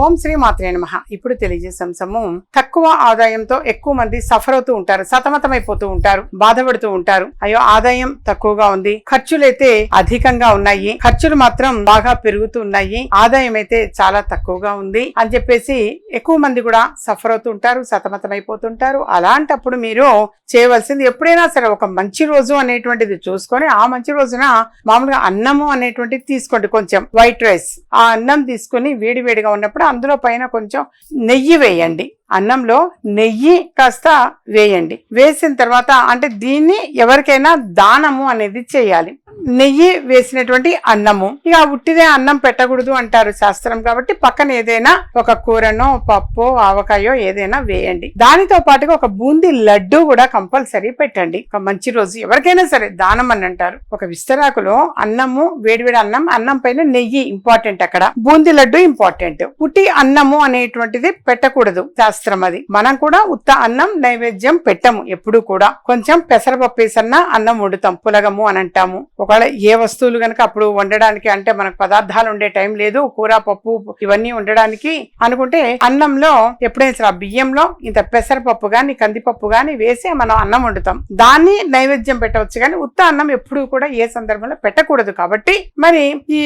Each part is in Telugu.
ఓం శ్రీ మాత్రే నమ. ఇప్పుడు తెలియజేసే అంశము తక్కువ ఆదాయంతో ఎక్కువ మంది సఫర్ అవుతూ ఉంటారు సతమతమైపోతూ ఉంటారు బాధపడుతూ ఉంటారు. అయ్యో ఆదాయం తక్కువగా ఉంది ఖర్చులైతే అధికంగా ఉన్నాయి ఖర్చులు మాత్రం బాగా పెరుగుతూ ఉన్నాయి ఆదాయం అయితే చాలా తక్కువగా ఉంది అని చెప్పేసి ఎక్కువ మంది కూడా సఫర్ అవుతూ ఉంటారు సతమతమైపోతుంటారు. అలాంటప్పుడు మీరు చేయవలసింది ఎప్పుడైనా సరే ఒక మంచి రోజు అనేటువంటిది చూసుకొని ఆ మంచి రోజున మామూలుగా అన్నము అనేటువంటిది తీసుకోండి కొంచెం వైట్ రైస్. ఆ అన్నం తీసుకొని వేడి వేడిగా ఉన్నప్పుడు అందులో పైన కొంచెం నెయ్యి వేయండి. అన్నంలో నెయ్యి కాస్త వేయండి. వేసిన తర్వాత అంటే దీన్ని ఎవరికైనా దానము అనేది చేయాలి. నెయ్యి వేసినటువంటి అన్నము. ఇక ఉట్టిదే అన్నం పెట్టకూడదు అంటారు శాస్త్రం కాబట్టి పక్కన ఏదైనా ఒక కూరనో పప్పు ఆవకాయో ఏదైనా వేయండి. దానితో పాటుగా ఒక బూందీ లడ్డు కూడా కంపల్సరీ పెట్టండి. ఒక మంచి రోజు ఎవరికైనా సరే దానం అని అంటారు. ఒక విస్తరాకులో అన్నము వేడివేడి అన్నం అన్నం పైన నెయ్యి ఇంపార్టెంట్ అక్కడ. బూందీ లడ్డు ఇంపార్టెంట్. ఉట్టి అన్నము అనేటువంటిది పెట్టకూడదు. శాస్త్రం అది. మనం కూడా ఉత్త అన్నం నైవేద్యం పెట్టము ఎప్పుడు కూడా. కొంచెం పెసరపప్పు వేసన్నా అన్నం వండుతాం పులగము అని అంటాము. ఒకవేళ ఏ వస్తువులు గనక అప్పుడు వండడానికి అంటే మనకు పదార్థాలు ఉండే టైం లేదు కూర పప్పు ఇవన్నీ వండడానికి అనుకుంటే అన్నంలో ఎప్పుడైనా సరే ఆ బియ్యంలో ఇంత పెసరపప్పు గాని కందిపప్పు గాని వేసి మనం అన్నం వండుతాం. దాన్ని నైవేద్యం పెట్టవచ్చు కానీ ఉత్త అన్నం ఎప్పుడు కూడా ఏ సందర్భంలో పెట్టకూడదు కాబట్టి మరి ఈ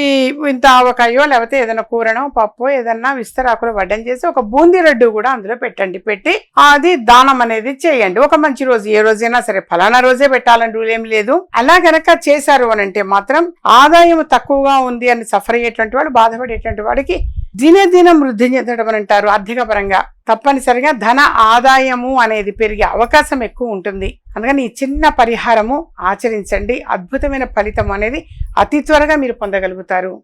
ఇంత ఆవకాయో లేకపోతే ఏదైనా కూరనో పప్పు ఏదన్నా విస్తరాకులు వడ్డం చేసి ఒక బూందీ లడ్డు కూడా అందులో పెట్టండి. పెట్టి అది దానం అనేది చేయండి. ఒక మంచి రోజు ఏ రోజైనా సరే ఫలానా రోజే పెట్టాలని రూల్ ఏం లేదు. అలా గనక చేశారు అని అంటే మాత్రం ఆదాయం తక్కువగా ఉంది అని సఫర్ అయ్యేటువంటి వాడు బాధపడేటువంటి వాడికి దినదినం వృద్ధి చెందడం అని అంటారు. ఆర్థిక పరంగా తప్పనిసరిగా ధన ఆదాయము అనేది పెరిగే అవకాశం ఎక్కువ ఉంటుంది. అందుకని ఈ చిన్న పరిహారము ఆచరించండి. అద్భుతమైన ఫలితం అనేది అతి త్వరగా మీరు పొందగలుగుతారు.